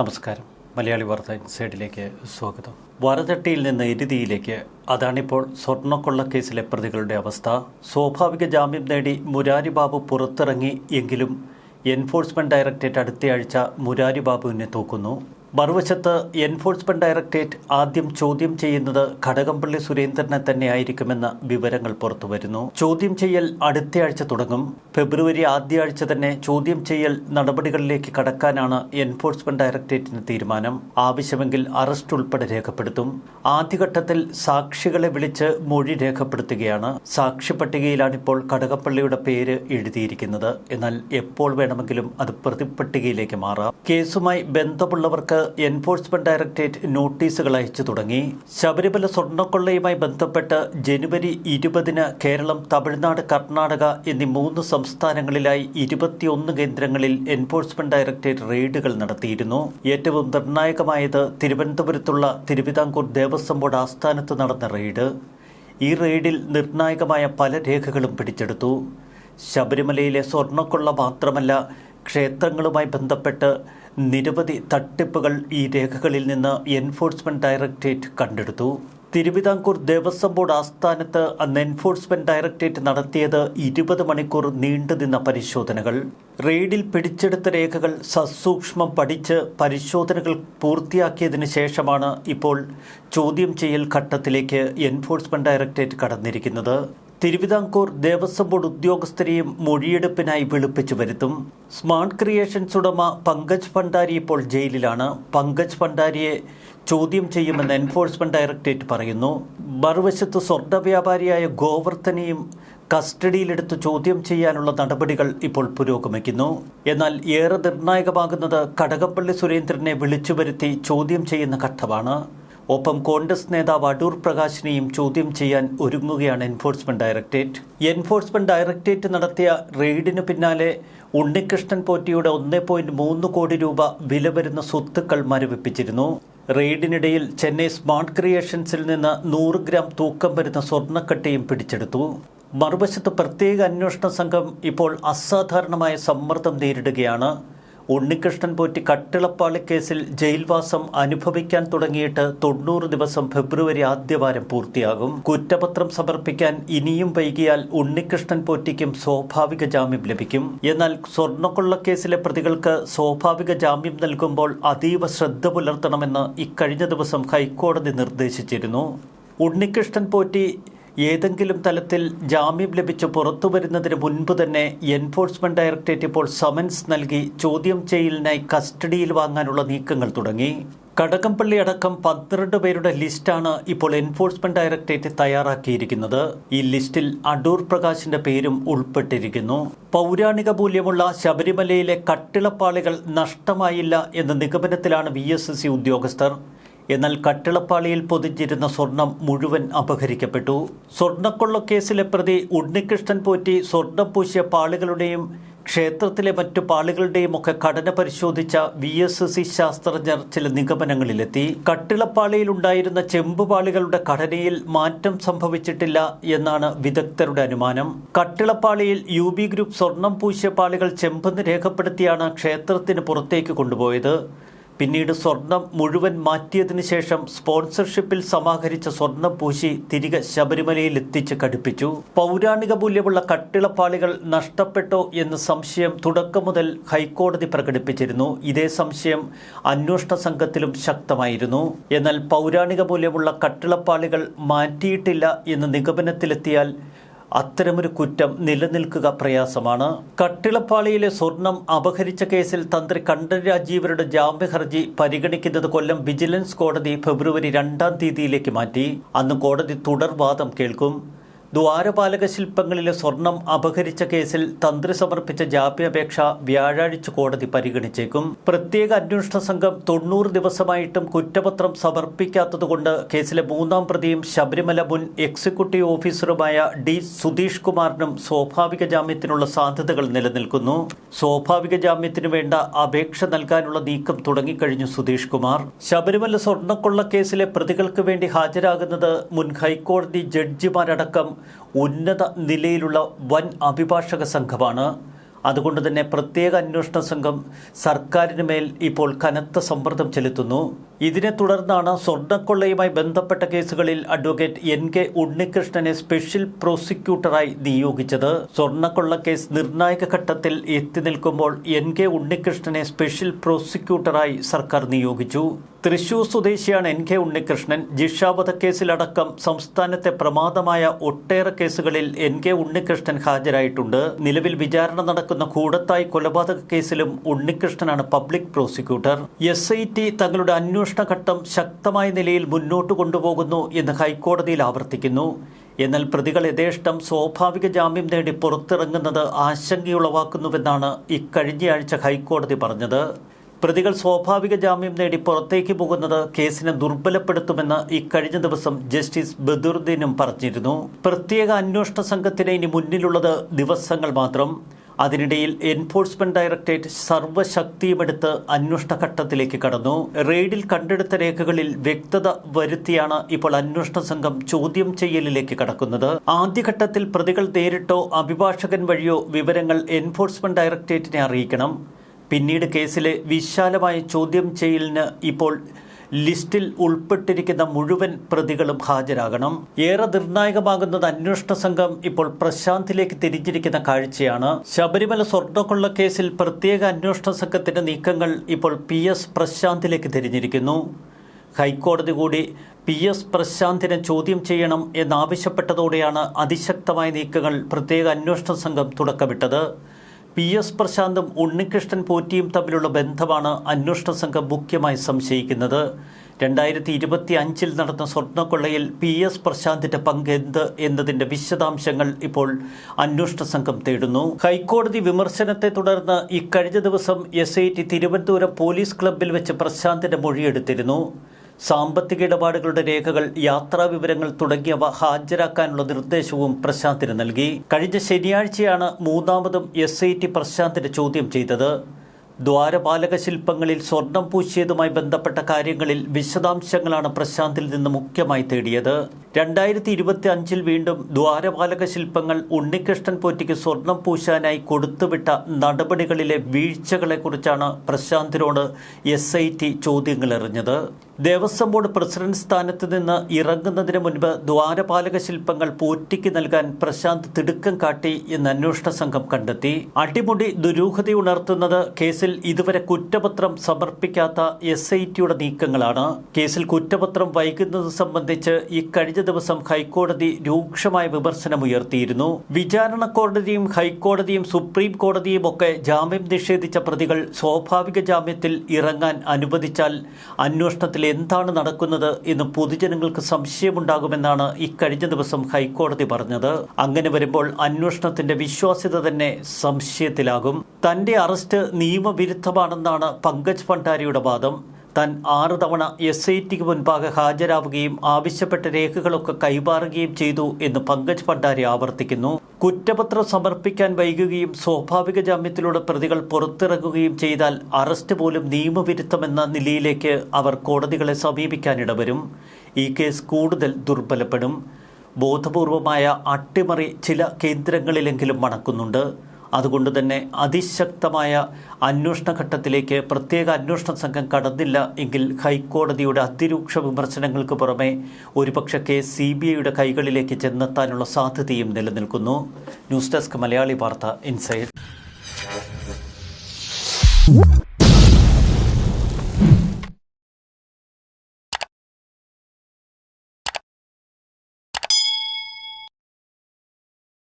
നമസ്കാരം. മലയാളി വാർത്ത ഇൻസൈഡിലേക്ക് സ്വാഗതം. വരതട്ടിയിൽ നിന്ന് എരുതിയിലേക്ക്. അതാണിപ്പോൾ സ്വർണക്കൊള്ള കേസിലെ പ്രതികളുടെ അവസ്ഥ. സ്വാഭാവിക ജാമ്യം നേടി മുരാരി ബാബു പുറത്തിറങ്ങി എങ്കിലും എൻഫോഴ്സ്മെന്റ് ഡയറക്ടറേറ്റ് അടുത്തയാഴ്ച മുരാരി ബാബുവിനെ തൂക്കുന്നു. മറുവശത്ത് എൻഫോഴ്സ്മെന്റ് ഡയറക്ടറേറ്റ് ആദ്യം ചോദ്യം ചെയ്യുന്നത് ഘടകംപള്ളി സുരേന്ദ്രനെ തന്നെ ആയിരിക്കുമെന്ന വിവരങ്ങൾ പുറത്തുവരുന്നു. ചോദ്യം ചെയ്യൽ അടുത്തയാഴ്ച തുടങ്ങും. ഫെബ്രുവരി ആദ്യ ആഴ്ച തന്നെ ചോദ്യം ചെയ്യൽ നടപടികളിലേക്ക് കടക്കാനാണ് എൻഫോഴ്സ്മെന്റ് ഡയറക്ടറേറ്റിന് തീരുമാനം. ആവശ്യമെങ്കിൽ അറസ്റ്റ് ഉൾപ്പെടെ രേഖപ്പെടുത്തും. ആദ്യഘട്ടത്തിൽ സാക്ഷികളെ വിളിച്ച് മൊഴി രേഖപ്പെടുത്തുകയാണ്. സാക്ഷി പട്ടികയിലാണിപ്പോൾ കടകപ്പള്ളിയുടെ പേര് എഴുതിയിരിക്കുന്നത്. എന്നാൽ എപ്പോൾ വേണമെങ്കിലും അത് പ്രതിപട്ടികയിലേക്ക് മാറാം. കേസുമായി ബന്ധമുള്ളവർക്ക് എൻഫോഴ്സ്മെന്റ് ഡയറക്ടറേറ്റ് നോട്ടീസുകൾ അയച്ചു തുടങ്ങി. ശബരിമല സ്വർണക്കൊള്ളയുമായി ബന്ധപ്പെട്ട് ജനുവരി ഇരുപതിന് കേരളം തമിഴ്നാട് കർണാടക എന്നീ മൂന്ന് സംസ്ഥാനങ്ങളിലായി ഇരുപത്തിയൊന്ന് കേന്ദ്രങ്ങളിൽ എൻഫോഴ്സ്മെന്റ് ഡയറക്ടറേറ്റ് റെയ്ഡുകൾ നടത്തിയിരുന്നു. ഏറ്റവും നിർണായകമായത് തിരുവനന്തപുരത്തുള്ള തിരുവിതാംകൂർ ദേവസ്വം ബോർഡ് ആസ്ഥാനത്ത് നടന്ന റെയ്ഡ് ഈ റെയ്ഡിൽ നിർണായകമായ പല രേഖകളും പിടിച്ചെടുത്തു. ശബരിമലയിലെ സ്വർണക്കൊള്ള മാത്രമല്ല ക്ഷേത്രങ്ങളുമായി ബന്ധപ്പെട്ട് നിരവധി തട്ടിപ്പുകൾ ഈ രേഖകളിൽ നിന്ന് എൻഫോഴ്സ്മെന്റ് ഡയറക്ടറേറ്റ് കണ്ടെടുത്തു. തിരുവിതാംകൂർ ദേവസ്വം ബോർഡ് ആസ്ഥാനത്ത് അന്ന് എൻഫോഴ്സ്മെന്റ് ഡയറക്ടറേറ്റ് നടത്തിയത് ഇരുപത് മണിക്കൂർ നീണ്ടുനിന്ന പരിശോധനകൾ. റെയ്ഡിൽ പിടിച്ചെടുത്ത രേഖകൾ സസൂക്ഷ്മം പഠിച്ച് പരിശോധനകൾ പൂർത്തിയാക്കിയതിനു ശേഷമാണ് ഇപ്പോൾ ചോദ്യം ചെയ്യൽ ഘട്ടത്തിലേക്ക് എൻഫോഴ്സ്മെന്റ് ഡയറക്ടറേറ്റ് കടന്നിരിക്കുന്നത്. തിരുവിതാംകൂർ ദേവസ്വം ബോർഡ് ഉദ്യോഗസ്ഥരെയും മൊഴിയെടുപ്പിനായി വിളിപ്പിച്ചു വരുത്തും. സ്മാർട്ട് ക്രിയേഷൻസ് ഉടമ പങ്കജ് ഭണ്ഡാരി ഇപ്പോൾ ജയിലിലാണ്. പങ്കജ് ഭണ്ഡാരിയെ ചോദ്യം ചെയ്യുമെന്ന് എൻഫോഴ്സ്മെന്റ് ഡയറക്ടറേറ്റ് പറയുന്നു. മറുവശത്ത് സ്വർണ വ്യാപാരിയായ ഗോവർദ്ധനെയും കസ്റ്റഡിയിലെടുത്ത് ചോദ്യം ചെയ്യാനുള്ള നടപടികൾ ഇപ്പോൾ പുരോഗമിക്കുന്നു. എന്നാൽ ഏറെ നിർണായകമാകുന്നത് കടകപ്പള്ളി സുരേന്ദ്രനെ വിളിച്ചു വരുത്തി ചോദ്യം ചെയ്യുന്ന ഘട്ടമാണ്. ഒപ്പം കോൺഗ്രസ് നേതാവ് അടൂർ പ്രകാശിനെയും ചോദ്യം ചെയ്യാൻ ഒരുങ്ങുകയാണ് എൻഫോഴ്സ്മെന്റ് ഡയറക്ടറേറ്റ് എൻഫോഴ്സ്മെന്റ് ഡയറക്ടറേറ്റ് നടത്തിയ റെയ്ഡിന് പിന്നാലെ ഉണ്ണികൃഷ്ണൻ പോറ്റിയുടെ ഒന്നേ പോയിന്റ് മൂന്ന് കോടി രൂപ വില വരുന്ന സ്വത്തുക്കൾ മരവിപ്പിച്ചിരുന്നു. റെയ്ഡിനിടയിൽ ചെന്നൈ സ്മാർട്ട് ക്രിയേഷൻസിൽ നിന്ന് നൂറ് ഗ്രാം തൂക്കം വരുന്ന സ്വർണക്കട്ടയും പിടിച്ചെടുത്തു. മറുവശത്ത് പ്രത്യേക അന്വേഷണ സംഘം ഇപ്പോൾ അസാധാരണമായ സമ്മർദ്ദം നേരിടുകയാണ്. ഉണ്ണികൃഷ്ണൻ പോറ്റി കട്ടിളപ്പാളി കേസിൽ ജയിൽവാസം അനുഭവിക്കാൻ തുടങ്ങിയിട്ട് തൊണ്ണൂറ് ദിവസം ഫെബ്രുവരി ആദ്യവാരം പൂർത്തിയാകും. കുറ്റപത്രം സമർപ്പിക്കാൻ ഇനിയും വൈകിയാൽ ഉണ്ണികൃഷ്ണൻ പോറ്റിക്കും സ്വാഭാവിക ജാമ്യം ലഭിക്കും. എന്നാൽ സ്വർണക്കൊള്ളക്കേസിലെ പ്രതികൾക്ക് സ്വാഭാവിക ജാമ്യം നൽകുമ്പോൾ അതീവ ശ്രദ്ധ പുലർത്തണമെന്ന് ഇക്കഴിഞ്ഞ ദിവസം ഹൈക്കോടതി നിർദ്ദേശിച്ചിരുന്നു. ഉണ്ണികൃഷ്ണൻ പോറ്റി ഏതെങ്കിലും തലത്തിൽ ജാമ്യം ലഭിച്ച് പുറത്തു വരുന്നതിന് മുൻപ് തന്നെ എൻഫോഴ്സ്മെന്റ് ഡയറക്ടറേറ്റ് ഇപ്പോൾ സമൻസ് നൽകി ചോദ്യം ചെയ്യലിനായി കസ്റ്റഡിയിൽ വാങ്ങാനുള്ള നീക്കങ്ങൾ തുടങ്ങി. കടകംപള്ളി അടക്കം പന്ത്രണ്ട് പേരുടെ ലിസ്റ്റാണ് ഇപ്പോൾ എൻഫോഴ്സ്മെന്റ് ഡയറക്ടറേറ്റ് തയ്യാറാക്കിയിരിക്കുന്നത്. ഈ ലിസ്റ്റിൽ അടൂർ പ്രകാശിന്റെ പേരും ഉൾപ്പെട്ടിരിക്കുന്നു. പൗരാണിക മൂല്യമുള്ള ശബരിമലയിലെ കട്ടിളപ്പാളികൾ നഷ്ടമായില്ല എന്ന നിഗമനത്തിലാണ് വി ഉദ്യോഗസ്ഥർ. എന്നാൽ കട്ടിളപ്പാളിയിൽ പൊതിഞ്ഞിരുന്ന സ്വർണം മുഴുവൻ അപഹരിക്കപ്പെട്ടു. സ്വർണക്കൊള്ള കേസിലെ പ്രതി ഉണ്ണികൃഷ്ണൻ പോറ്റി സ്വർണം പൂശിയ പാളികളുടെയും ക്ഷേത്രത്തിലെ മറ്റു പാളികളുടെയും ഒക്കെ ഘടന പരിശോധിച്ച വി എസ് സി ശാസ്ത്രജ്ഞർ ചില നിഗമനങ്ങളിലെത്തി. കട്ടിളപ്പാളിയിൽ ഉണ്ടായിരുന്ന ചെമ്പുപാളികളുടെ ഘടനയിൽ മാറ്റം സംഭവിച്ചിട്ടില്ല എന്നാണ് വിദഗ്ധരുടെ അനുമാനം. കട്ടിളപ്പാളിയിൽ യു ബി ഗ്രൂപ്പ് സ്വർണം പൂശിയ പാളികൾ ചെമ്പെന്ന് രേഖപ്പെടുത്തിയാണ് ക്ഷേത്രത്തിന് പുറത്തേക്ക് കൊണ്ടുപോയത്. പിന്നീട് സ്വർണം മുഴുവൻ മാറ്റിയതിനു ശേഷം സ്പോൺസർഷിപ്പിൽ സമാഹരിച്ച സ്വർണം പൂശി തിരികെ ശബരിമലയിൽ എത്തിച്ച് കടുപ്പിച്ചു. പൗരാണിക മൂല്യമുള്ള കട്ടിളപ്പാളികൾ നഷ്ടപ്പെട്ടോ എന്ന സംശയം തുടക്കം മുതൽ ഹൈക്കോടതി പ്രകടിപ്പിച്ചിരുന്നു. ഇതേ സംശയം അന്വേഷണ സംഘത്തിലും ശക്തമായിരുന്നു. എന്നാൽ പൗരാണിക മൂല്യമുള്ള കട്ടിളപ്പാളികൾ മാറ്റിയിട്ടില്ല എന്ന നിഗമനത്തിലെത്തിയാൽ അത്തരമൊരു കുറ്റം നിലനിൽക്കുക പ്രയാസമാണ്. കട്ടിളപ്പാളിയിലെ സ്വർണം അപഹരിച്ച കേസിൽ തന്ത്രി കണ്ഠൻ രാജീവരുടെ ജാമ്യ ഹർജി പരിഗണിക്കുന്നത് കൊല്ലം വിജിലൻസ് കോടതി ഫെബ്രുവരി രണ്ടാം തീയതിയിലേക്ക് മാറ്റി. അന്ന് കോടതി തുടർവാദം കേൾക്കും. ദ്വാരപാലക ശില്പങ്ങളിലെ സ്വർണം അപഹരിച്ച കേസിൽ തന്ത്രി സമർപ്പിച്ച ജാമ്യാപേക്ഷ വ്യാഴാഴ്ച കോടതി പരിഗണിച്ചേക്കും. പ്രത്യേക അന്വേഷണ സംഘം തൊണ്ണൂറ് ദിവസമായിട്ടും കുറ്റപത്രം സമർപ്പിക്കാത്തതുകൊണ്ട് കേസിലെ മൂന്നാം പ്രതിയും ശബരിമല മുൻ എക്സിക്യൂട്ടീവ് ഓഫീസറുമായ ഡി സുധീഷ് കുമാറിനും സ്വാഭാവിക ജാമ്യത്തിനുള്ള സാധ്യതകൾ നിലനിൽക്കുന്നു. സ്വാഭാവിക ജാമ്യത്തിന് വേണ്ട അപേക്ഷ നൽകാനുള്ള നീക്കം തുടങ്ങിക്കഴിഞ്ഞു സുധീഷ് കുമാർ. ശബരിമല സ്വർണക്കൊള്ള കേസിലെ പ്രതികൾക്ക് വേണ്ടി ഹാജരാകുന്നത് മുൻ ഹൈക്കോടതി ജഡ്ജിമാരടക്കം ഉന്നത നിലയിലുള്ള വൻ അഭിഭാഷക സംഘമാണ്. അതുകൊണ്ട് തന്നെ പ്രത്യേക അന്വേഷണ സംഘം സർക്കാരിന് മേൽ ഇപ്പോൾ കനത്ത സമ്മർദ്ദം ചെലുത്തുന്നു. ഇതിനെ തുടർന്നാണ് സ്വർണക്കൊള്ളയുമായി ബന്ധപ്പെട്ട കേസുകളിൽ അഡ്വക്കേറ്റ് എൻ കെ ഉണ്ണികൃഷ്ണനെ സ്പെഷ്യൽ പ്രോസിക്യൂട്ടറായി നിയോഗിച്ചത്. സ്വർണക്കൊള്ള കേസ് നിർണായക ഘട്ടത്തിൽ എത്തി നിൽക്കുമ്പോൾ എൻ കെ ഉണ്ണികൃഷ്ണനെ സ്പെഷ്യൽ പ്രോസിക്യൂട്ടറായി സർക്കാർ നിയോഗിച്ചു. തൃശൂർ സ്വദേശിയാണ് എൻ കെ ഉണ്ണികൃഷ്ണൻ. ജിഷ വധക്കേസിലടക്കം സംസ്ഥാനത്തെ പ്രമാദമായ ഒട്ടേറെ കേസുകളിൽ എൻ കെ ഉണ്ണികൃഷ്ണൻ ഹാജരായിട്ടുണ്ട്. നിലവിൽ വിചാരണ നടക്കുന്ന കൂടത്തായി കൊലപാതക കേസിലും ഉണ്ണികൃഷ്ണനാണ് public prosecutor. S I T തങ്ങളുടെ അന്വേഷണ ഘട്ടം ശക്തമായ നിലയിൽ മുന്നോട്ട് കൊണ്ടുപോകുന്നു എന്ന് ഹൈക്കോടതിയിൽ ആവർത്തിക്കുന്നു. എന്നാൽ പ്രതികൾ യഥേഷ്ടം സ്വാഭാവിക ജാമ്യം നേടി പുറത്തിറങ്ങുന്നത് ആശങ്കയുളവാക്കുന്നുവെന്നാണ് ഇക്കഴിഞ്ഞയാഴ്ച ഹൈക്കോടതി പറഞ്ഞത്. പ്രതികൾ സ്വാഭാവിക ജാമ്യം നേടി പുറത്തേക്ക് പോകുന്നത് കേസിനെ ദുർബലപ്പെടുത്തുമെന്ന് ഇക്കഴിഞ്ഞ ദിവസം ജസ്റ്റിസ് ബദുർദ്ദീനും പറഞ്ഞിരുന്നു. പ്രത്യേക അന്വേഷണ സംഘത്തിന് ഇനി മുന്നിലുള്ളത് ദിവസങ്ങൾ മാത്രം. അതിനിടയിൽ എൻഫോഴ്സ്മെന്റ് ഡയറക്ടറേറ്റ് സർവശക്തിയുമെടുത്ത് അന്വേഷണ ഘട്ടത്തിലേക്ക് കടന്നു. റെയ്ഡിൽ കണ്ടെടുത്ത രേഖകളിൽ വ്യക്തത വരുത്തിയാണ് ഇപ്പോൾ അന്വേഷണ സംഘം ചോദ്യം ചെയ്യലിലേക്ക് കടക്കുന്നത്. ആദ്യഘട്ടത്തിൽ പ്രതികൾ നേരിട്ടോ അഭിഭാഷകൻ വഴിയോ വിവരങ്ങൾ എൻഫോഴ്സ്മെന്റ് ഡയറക്ടറേറ്റിനെ അറിയിക്കണം. പിന്നീട് കേസിലെ വിശാലമായ ചോദ്യം ചെയ്യലിന് ഇപ്പോൾ ലിസ്റ്റിൽ ഉൾപ്പെട്ടിരിക്കുന്ന മുഴുവൻ പ്രതികളും ഹാജരാകണം. ഏറെ നിർണായകമാകുന്നത് അന്വേഷണ സംഘം ഇപ്പോൾ പ്രശാന്തിലേക്ക് തിരിഞ്ഞിരിക്കുന്ന കാഴ്ചയാണ്. ശബരിമല സ്വർണക്കൊള്ള കേസിൽ പ്രത്യേക അന്വേഷണ സംഘത്തിന്റെ നീക്കങ്ങൾ ഇപ്പോൾ പി എസ് പ്രശാന്തിലേക്ക് തിരിഞ്ഞിരിക്കുന്നു. ഹൈക്കോടതി കൂടി പി എസ് പ്രശാന്തിനെ ചോദ്യം ചെയ്യണം എന്നാവശ്യപ്പെട്ടതോടെയാണ് അതിശക്തമായ നീക്കങ്ങൾ പ്രത്യേക അന്വേഷണ സംഘം തുടക്കമിട്ടത്. പി എസ് പ്രശാന്തും ഉണ്ണികൃഷ്ണൻ പോറ്റിയും തമ്മിലുള്ള ബന്ധമാണ് അന്വേഷണ സംഘം മുഖ്യമായി സംശയിക്കുന്നത്. രണ്ടായിരത്തി ഇരുപത്തി അഞ്ചിൽ നടന്ന സ്വർണക്കൊള്ളയിൽ പി എസ് പ്രശാന്തിന്റെ പങ്ക് എന്ത് എന്നതിന്റെ വിശദാംശങ്ങൾ ഇപ്പോൾ അന്വേഷണ സംഘം തേടുന്നു. ഹൈക്കോടതി വിമർശനത്തെ തുടർന്ന് ഇക്കഴിഞ്ഞ ദിവസം S I T Thiruvananthapuram police ക്ലബ്ബിൽ വെച്ച് പ്രശാന്തിന്റെ മൊഴിയെടുത്തിരുന്നു. സാമ്പത്തിക ഇടപാടുകളുടെ രേഖകൾ യാത്രാ വിവരങ്ങൾ തുടങ്ങിയവ ഹാജരാക്കാനുള്ള നിർദ്ദേശവും പ്രശാന്തിന് നൽകി. കഴിഞ്ഞ ശനിയാഴ്ചയാണ് മൂന്നാമതും എസ് ഐ ടി പ്രശാന്തിന്റെ ചോദ്യം ചെയ്തത്. ദ്വാരപാലക ശില്പങ്ങളിൽ സ്വർണം പൂശിയതുമായി ബന്ധപ്പെട്ട കാര്യങ്ങളിൽ വിശദാംശങ്ങളാണ് പ്രശാന്തിൽ നിന്ന് മുഖ്യമായി തേടിയത്. രണ്ടായിരത്തി ഇരുപത്തി അഞ്ചിൽ വീണ്ടും ദ്വാരപാലക ശില്പങ്ങൾ ഉണ്ണികൃഷ്ണൻ പോറ്റിക്ക് സ്വർണം പൂശാനായി കൊടുത്തുവിട്ട നടപടികളിലെ വീഴ്ചകളെക്കുറിച്ചാണ് പ്രശാന്തിനോട് എസ് ഐ ടി ചോദ്യങ്ങൾ എറിഞ്ഞത് ദേവസ്വം ബോർഡ് പ്രസിഡന്റ് സ്ഥാനത്ത് നിന്ന് ഇറങ്ങുന്നതിന് മുൻപ് ദ്വാരപാലക ശില്പങ്ങൾ പോറ്റിക്ക് നൽകാൻ പ്രശാന്ത് തിടുക്കം കാട്ടി എന്ന് അന്വേഷണ സംഘം കണ്ടെത്തി. അടിമുടി ദുരൂഹതയുണർത്തുന്നത് കേസിൽ ഇതുവരെ കുറ്റപത്രം സമർപ്പിക്കാത്ത എസ് ഐ ടിയുടെ നീക്കങ്ങളാണ്. കേസിൽ കുറ്റപത്രം വൈകുന്നത് സംബന്ധിച്ച് ഇക്കഴിഞ്ഞ ദിവസം ഹൈക്കോടതി രൂക്ഷമായ വിമർശനമുയർത്തിയിരുന്നു വിചാരണ കോടതിയും ഹൈക്കോടതിയും സുപ്രീം കോടതിയും ഒക്കെ ജാമ്യം നിഷേധിച്ച പ്രതികൾ സ്വാഭാവിക ജാമ്യത്തിൽ ഇറങ്ങാൻ അനുവദിച്ചാൽ അന്വേഷണത്തിൽ എന്താണ് നടക്കുന്നത് എന്ന് പൊതുജനങ്ങൾക്ക് സംശയമുണ്ടാകുമെന്നാണ് ഇക്കഴിഞ്ഞ ദിവസം ഹൈക്കോടതി പറഞ്ഞത്. അങ്ങനെ വരുമ്പോൾ അന്വേഷണത്തിന്റെ വിശ്വാസ്യത തന്നെ സംശയത്തിലാകും. തന്റെ അറസ്റ്റ് നിയമവിരുദ്ധമാണെന്നാണ് പങ്കജ് ഭണ്ഡാരിയുടെ വാദം. താൻ ആറ് തവണ എസ് ഐ ടിക്ക് മുൻപാകെ ഹാജരാവുകയും ആവശ്യപ്പെട്ട രേഖകളൊക്കെ കൈമാറുകയും ചെയ്തു എന്ന് പങ്കജ് ഭണ്ഡാരി ആവർത്തിക്കുന്നു. കുറ്റപത്രം സമർപ്പിക്കാൻ വൈകുകയും സ്വാഭാവിക ജാമ്യത്തിലൂടെ പ്രതികൾ പുറത്തിറങ്ങുകയും ചെയ്താൽ അറസ്റ്റ് പോലും നിയമവിരുദ്ധമെന്ന നിലയിലേക്ക് അവർ കോടതികളെ സമീപിക്കാനിടവരും ഈ കേസ് കൂടുതൽ ദുർബലപ്പെടും. ബോധപൂർവമായ അട്ടിമറി ചില കേന്ദ്രങ്ങളിലെങ്കിലും മണക്കുന്നുണ്ട്. അതുകൊണ്ട് തന്നെ അതിശക്തമായ അന്വേഷണ ഘട്ടത്തിലേക്ക് പ്രത്യേക അന്വേഷണ സംഘം കടന്നില്ല എങ്കിൽ ഹൈക്കോടതിയുടെ അതിരൂക്ഷ വിമർശനങ്ങൾക്ക് പുറമെ ഒരുപക്ഷെ കേസ് സി ബി ഐയുടെ കൈകളിലേക്ക് ചെന്നെത്താനുള്ള സാധ്യതയും നിലനിൽക്കുന്നു. ന്യൂസ് ഡെസ്ക് മലയാളി വാർത്ത ഇൻസൈഡ്.